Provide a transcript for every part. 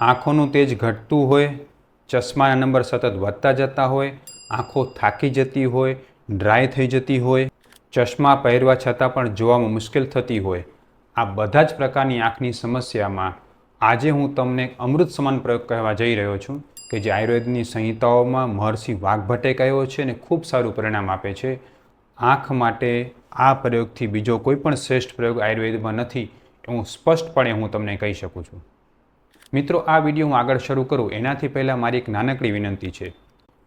આંખોનું તેજ ઘટતું હોય ચશ્માના નંબર સતત વધતા જતા હોય, આંખો થાકી જતી હોય ડ્રાય થઈ જતી હોય, ચશ્મા પહેરવા છતાં પણ જોવામાં મુશ્કેલ થતી હોય. આ બધા જ પ્રકારની આંખની સમસ્યામાં આજે હું તમને અમૃત સમાન પ્રયોગ કહેવા જઈ રહ્યો છું કે જે આયુર્વેદની સંહિતાઓમાં મહર્ષિ વાઘભટ્ટે કહ્યો છે અને ખૂબ સારું પરિણામ આપે છે. આંખ માટે આ પ્રયોગથી બીજો કોઈ પણ શ્રેષ્ઠ પ્રયોગ આયુર્વેદમાં નથી. હું સ્પષ્ટપણે હું તમને કહી શકું છું. મિત્રો, આ વીડિયો હું આગળ શરૂ કરું. એનાથી પહેલાં મારી એક નાનકડી વિનંતી છે.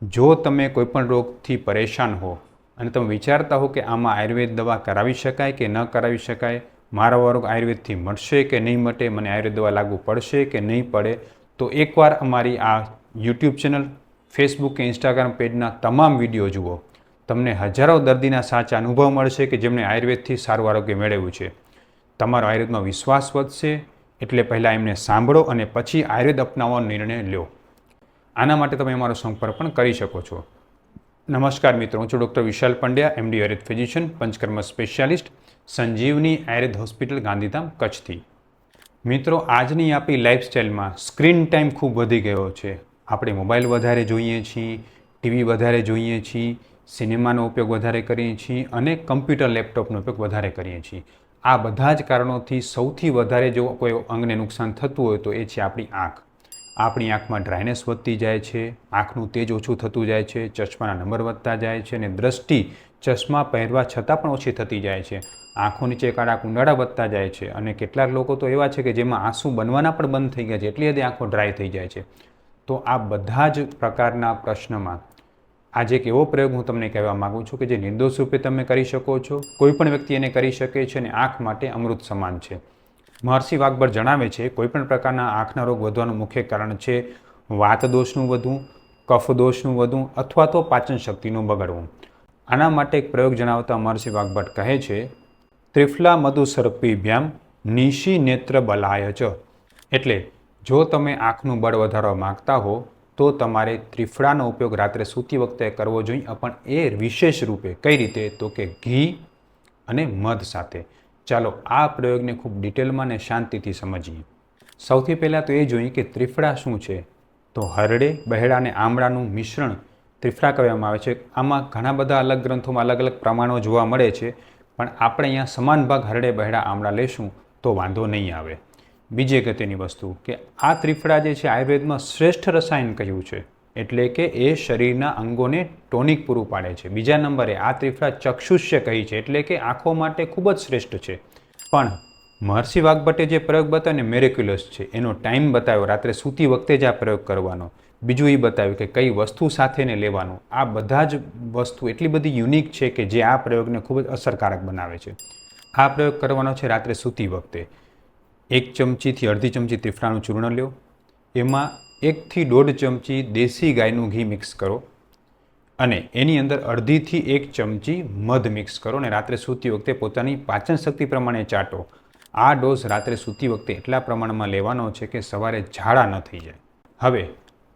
જો તમે કોઈપણ રોગથી પરેશાન હો અને તમે વિચારતા હો કે આમાં આયુર્વેદ દવા કરાવી શકાય કે ન કરાવી શકાય, મારો રોગ આયુર્વેદથી મળશે કે નહીં મટે, મને આયુર્વેદ દવા લાગુ પડશે કે નહીં પડે, તો એકવાર અમારી આ યુટ્યુબ ચેનલ, ફેસબુક કે ઇન્સ્ટાગ્રામ પેજના તમામ વીડિયો જુઓ. તમને હજારો દર્દીના સાચા અનુભવ મળશે કે જેમણે આયુર્વેદથી સારું આરોગ્ય મેળવ્યું છે. તમારો આયુર્વેદમાં વિશ્વાસ વધશે એટલે પહેલાં એમને સાંભળો અને પછી આયુર્વેદ અપનાવવાનો નિર્ણય લો આના માટે તમે અમારો સંપર્ક પણ કરી શકો છો. નમસ્કાર મિત્રો, હું છું doctor Vishal Pandya MD Ayurveda physician, Panchakarma specialist, Sanjeevani Ayurveda hospital, Gandhidham, કચ્છથી. મિત્રો, આજની આપણી લાઈફસ્ટાઈલમાં સ્ક્રીન ટાઈમ ખૂબ વધી ગયો છે. આપણે મોબાઈલ વધારે જોઈએ છીએ, ટીવી વધારે જોઈએ છીએ, સિનેમાનો ઉપયોગ વધારે કરીએ છીએ અને કમ્પ્યુટર, લેપટોપનો ઉપયોગ વધારે કરીએ છીએ. આ બધા જ કારણોથી સૌથી વધારે જો કોઈ અંગને નુકસાન થતું હોય તો એ છે આપણી આંખ. આપણી આંખમાં ડ્રાયનેસ વધતી જાય છે, આંખનું તેજ ઓછું થતું જાય છે, ચશ્માના નંબર વધતા જાય છે અને દ્રષ્ટિ ચશ્મા પહેરવા છતાં પણ ઓછી થતી જાય છે. આંખો નીચે કાળા કુંડાળા વધતા જાય છે અને કેટલાક લોકો તો એવા છે કે જેમાં આંસુ બનવાના પણ બંધ થઈ ગયા છે, એટલી હદે આંખો ડ્રાય થઈ જાય છે. તો આ બધા જ પ્રકારના પ્રશ્નમાં આજે એક એવો પ્રયોગ હું તમને કહેવા માગું છું કે જે નિર્દોષ રૂપે તમે કરી શકો છો, કોઈ પણ વ્યક્તિ એને કરી શકે છે અને આંખ માટે અમૃત સમાન છે. મહર્ષિ વાઘબર જણાવે છે કોઈપણ પ્રકારના આંખના રોગ વધવાનું મુખ્ય કારણ છે વાત દોષનું વધવું, કફ દોષનું વધવું અથવા તો પાચન શક્તિનું બગડવું. આના માટે એક પ્રયોગ જણાવતા મહર્ષિ વાઘભટ્ટ કહે છે, ત્રિફલા મધુ સર્પીભ્યામ નિશી નેત્ર બલાય એટલે જો તમે આંખનું બળ વધારવા માગતા હો તો તમારે ત્રિફળાનો ઉપયોગ રાત્રે સૂતી વખતે કરવો જોઈએ. પણ એ વિશેષ રૂપે કઈ રીતે? તો કે ઘી અને મધ સાથે. ચાલો, આ પ્રયોગને ખૂબ ડિટેલમાં અને શાંતિથી સમજીએ. સૌથી પહેલાં તો એ જોઈએ કે ત્રિફળા શું છે? તો હરડે બહેડા અને આમળાનું મિશ્રણ ત્રિફળા કહેવામાં આવે છે. આમાં ઘણા બધા અલગ ગ્રંથોમાં અલગ અલગ પ્રમાણો જોવા મળે છે. પણ આપણે અહીંયા સમાન ભાગ હરડે બહેડા આમળા લેશું તો વાંધો નહીં આવે. બીજી અગત્યની વસ્તુ કે આ ત્રિફળા જે છે આયુર્વેદમાં શ્રેષ્ઠ રસાયણ કહ્યું છે. એટલે કે એ શરીરના અંગોને ટોનિક પૂરું પાડે છે. બીજા નંબરે આ ત્રિફળા ચક્ષુષ્ય કહી છે. એટલે કે આંખો માટે ખૂબ જ શ્રેષ્ઠ છે. પણ મહર્ષિ વાઘભટ્ટે જે પ્રયોગ બતાવ્યો ને મેરેક્યુલસ છે, એનો ટાઈમ બતાવ્યો. રાત્રે સૂતી વખતે જ આ પ્રયોગ કરવાનો. બીજું એ બતાવ્યું કે કઈ વસ્તુ સાથેને લેવાનું. આ બધા જ વસ્તુ એટલી બધી યુનિક છે કે જે આ પ્રયોગને ખૂબ જ અસરકારક બનાવે છે. આ પ્રયોગ કરવાનો છે રાત્રે સૂતી વખતે. એક ચમચીથી અડધી ચમચી ત્રિફળાનું ચૂર્ણ લ્યો. એમાં એકથી દોઢ ચમચી દેશી ગાયનું ઘી મિક્સ કરો અને એની અંદર અડધીથી એક ચમચી મધ મિક્સ કરો અને રાત્રે સૂતી વખતે પોતાની પાચન શક્તિ પ્રમાણે ચાટો. આ ડોઝ રાત્રે સૂતી વખતે એટલા પ્રમાણમાં લેવાનો છે કે સવારે ઝાડા ન થઈ જાય. હવે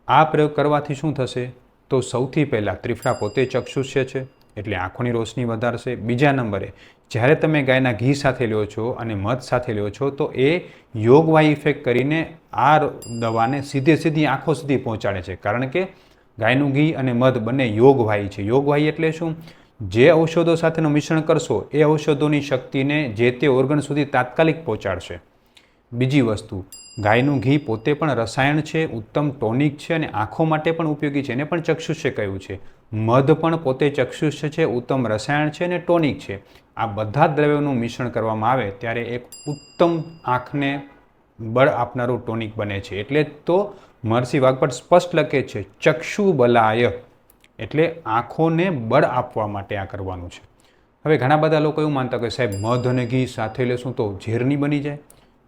આ પ્રયોગ કરવાથી શું થશે? તો સૌથી પહેલાં ત્રિફળા પોતે ચક્ષુષ્ય છે. એટલે આંખોની રોશની વધારશે. બીજા નંબરે, જ્યારે તમે ગાયના ઘી સાથે લ્યો છો અને મધ સાથે લ્યો છો, તો એ યોગવાય ઇફેક્ટ કરીને આ દવાને સીધે સીધી આંખો સુધી પહોંચાડે છે. કારણ કે ગાયનું ઘી અને મધ બંને યોગવાય છે. યોગવાય એટલે શું? જે ઔષધો સાથેનું મિશ્રણ કરશો, એ ઔષધોની શક્તિને જે તે ઓર્ગન સુધી તાત્કાલિક પહોંચાડશે. બીજી વસ્તુ, ગાયનું ઘી પોતે પણ રસાયણ છે, ઉત્તમ ટોનિક છે અને આંખો માટે પણ ઉપયોગી છે. એને પણ ચક્ષુષે કહ્યું છે. મધ પણ પોતે ચક્ષુષ છે, ઉત્તમ રસાયણ છે અને ટોનિક છે. આ બધા દ્રવ્યોનું મિશ્રણ કરવામાં આવે ત્યારે એક ઉત્તમ આંખને બળ આપનારું ટોનિક બને છે. એટલે તો મહર્ષિ વાઘપટ સ્પષ્ટ લખે છે, ચક્ષુ બલાય. એટલે આંખોને બળ આપવા માટે આ કરવાનું છે. હવે ઘણા બધા લોકો એવું માનતા કે સાહેબ, મધ અને ઘી સાથે લેશું તો ઝેરની બની જાય?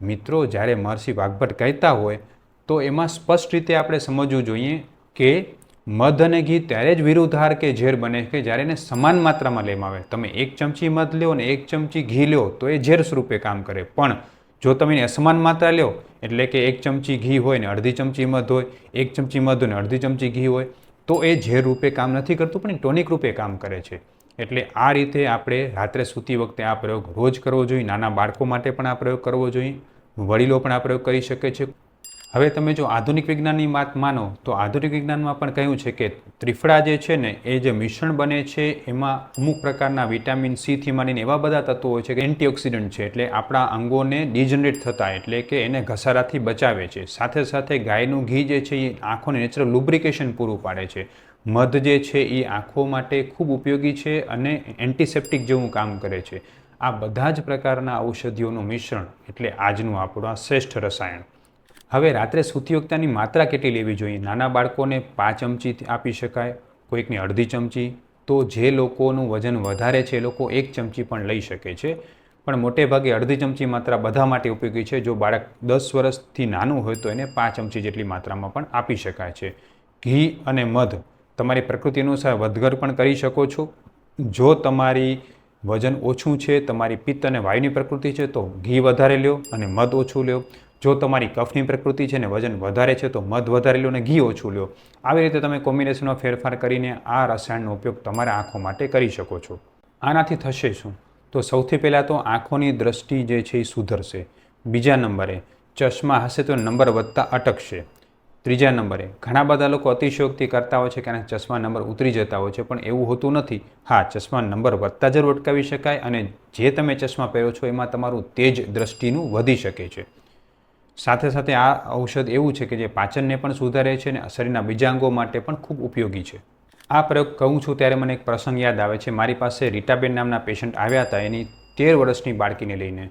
મિત્રો, જ્યારે મહર્ષિ વાઘભટ્ટ કહેતા હોય તો એમાં સ્પષ્ટ રીતે આપણે સમજવું જોઈએ કે મધ અને ઘી ત્યારે જ વિરુદ્ધાર કે ઝેર બને કે જ્યારે એને સમાન માત્રામાં લેવામાં આવે. તમે એક ચમચી મધ લો અને એક ચમચી ઘી લો તો એ ઝેર સ્વરૂપે કામ કરે. પણ જો તમે એને અસમાન માત્રા લ્યો, એટલે કે એક ચમચી ઘી હોય ને અડધી ચમચી મધ હોય, એક ચમચી મધ હોય ને અડધી ચમચી ઘી હોય, તો એ ઝેર રૂપે કામ નથી કરતું, પણ ટોનિક રૂપે કામ કરે છે. એટલે આ રીતે આપણે રાત્રે સૂતી વખતે આ પ્રયોગ રોજ કરવો જોઈએ, નાના બાળકો માટે પણ આ પ્રયોગ કરવો જોઈએ, વડીલો પણ આ પ્રયોગ કરી શકે છે. હવે તમે જો આધુનિક વિજ્ઞાનની વાત માનો, તો આધુનિક વિજ્ઞાનમાં પણ કહ્યું છે કે ત્રિફળા જે છે ને, એ જે મિશ્રણ બને છે, એમાં અમુક પ્રકારના વિટામિન સીથી માંડીને એવા બધા તત્વો હોય છે કે એન્ટીઓક્સિડન્ટ છે, એટલે આપણા અંગોને ડિજનરેટ થતા, એટલે કે એને ઘસારાથી બચાવે છે. સાથે સાથે ગાયનું ઘી જે છે, એ આંખોને નેચરલ લુબ્રિકેશન પૂરું પાડે છે. મધ જે છે, એ આંખો માટે ખૂબ ઉપયોગી છે અને એન્ટિસેપ્ટિક જેવું કામ કરે છે. આ બધા જ પ્રકારના ઔષધિઓનું મિશ્રણ, એટલે આજનું આપણું આ શ્રેષ્ઠ રસાયણ. હવે રાત્રે સૂતી માત્રા કેટલી લેવી જોઈએ? નાના બાળકોને પાંચ ચમચી આપી શકાય, કોઈકને અડધી ચમચી. તો જે લોકોનું વજન વધારે છે, એ લોકો એક ચમચી પણ લઈ શકે છે. પણ મોટે ભાગે અડધી ચમચી માત્રા બધા માટે ઉપયોગી છે. જો બાળક દસ વર્ષથી નાનું હોય, તો એને પાંચ ચમચી જેટલી માત્રામાં પણ આપી શકાય છે. ઘી અને મધ. તમારી પ્રકૃતિ અનુસાર વધઘર પણ કરી શકો છો. જો તમારી વજન ઓછું છે, તમારી પિત્ત અને વાયુની પ્રકૃતિ છે, તો ઘી વધારે લ્યો અને મધ ઓછું લ્યો. જો તમારી કફની પ્રકૃતિ છે ને વજન વધારે છે, તો મધ વધારે લો અને ઘી ઓછું લ્યો. આવી રીતે તમે કોમ્બિનેશનમાં ફેરફાર કરીને આ રસાયણનો ઉપયોગ તમારા આંખો માટે કરી શકો છો. આનાથી થશે શું? તો સૌથી પહેલાં તો આંખોની દ્રષ્ટિ જે છે એ સુધરશે. બીજા નંબરે, ચશ્મા હશે તો નંબર વધતા અટકશે. ત્રીજા નંબરે, ઘણા બધા લોકો અતિશયોક્તિ કરતા હોય છે કે ચશ્મા નંબર ઉતરી જતા હોય છે, પણ એવું હોતું નથી. હા, ચશ્મા નંબર વધતા જરૂર અટકાવી શકાય અને જે તમે ચશ્મા પહેરો છો, એમાં તમારું તેજ દ્રષ્ટિનું વધી શકે છે. સાથે સાથે આ ઔષધ એવું છે કે જે પાચનને પણ સુધારે છે અને શરીરના બીજા અંગો માટે પણ ખૂબ ઉપયોગી છે. આ પ્રયોગ કહું છું ત્યારે મને એક પ્રસંગ યાદ આવે છે. મારી પાસે રીટાબેન નામના પેશન્ટ આવ્યા હતા એની તેર વર્ષની બાળકીને લઈને,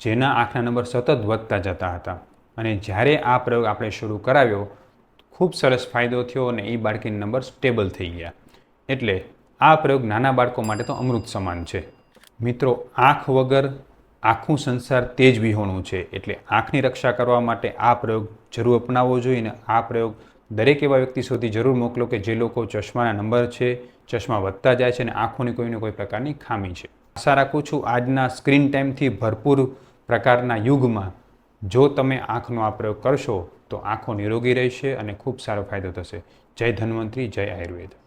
જેના આંખના નંબર સતત વધતા જતા હતા. અને જ્યારે આ પ્રયોગ આપણે શરૂ કરાવ્યો, ખૂબ સરસ ફાયદો થયો અને એ બાળકીના નંબર સ્ટેબલ થઈ ગયા. એટલે આ પ્રયોગ નાના બાળકો માટે તો અમૃત સમાન છે. મિત્રો, આંખ વગર આખું સંસાર તેજ વિહોણું છે. એટલે આંખની રક્ષા કરવા માટે આ પ્રયોગ જરૂર અપનાવવો જોઈએ અને આ પ્રયોગ દરેક એવા વ્યક્તિ સુધી જરૂર મોકલો કે જે લોકો ચશ્માના નંબર છે, ચશ્મા વધતા જાય છે અને આંખોની કોઈને કોઈ પ્રકારની ખામી છે. આશા રાખું છું આજના સ્ક્રીન ટાઈમથી ભરપૂર પ્રકારના યુગમાં જો તમે આંખનો આ પ્રયોગ કરશો તો આંખો નિરોગી રહેશે અને ખૂબ સારો ફાયદો થશે. જય ધન્વંતરી, જય આયુર્વેદ.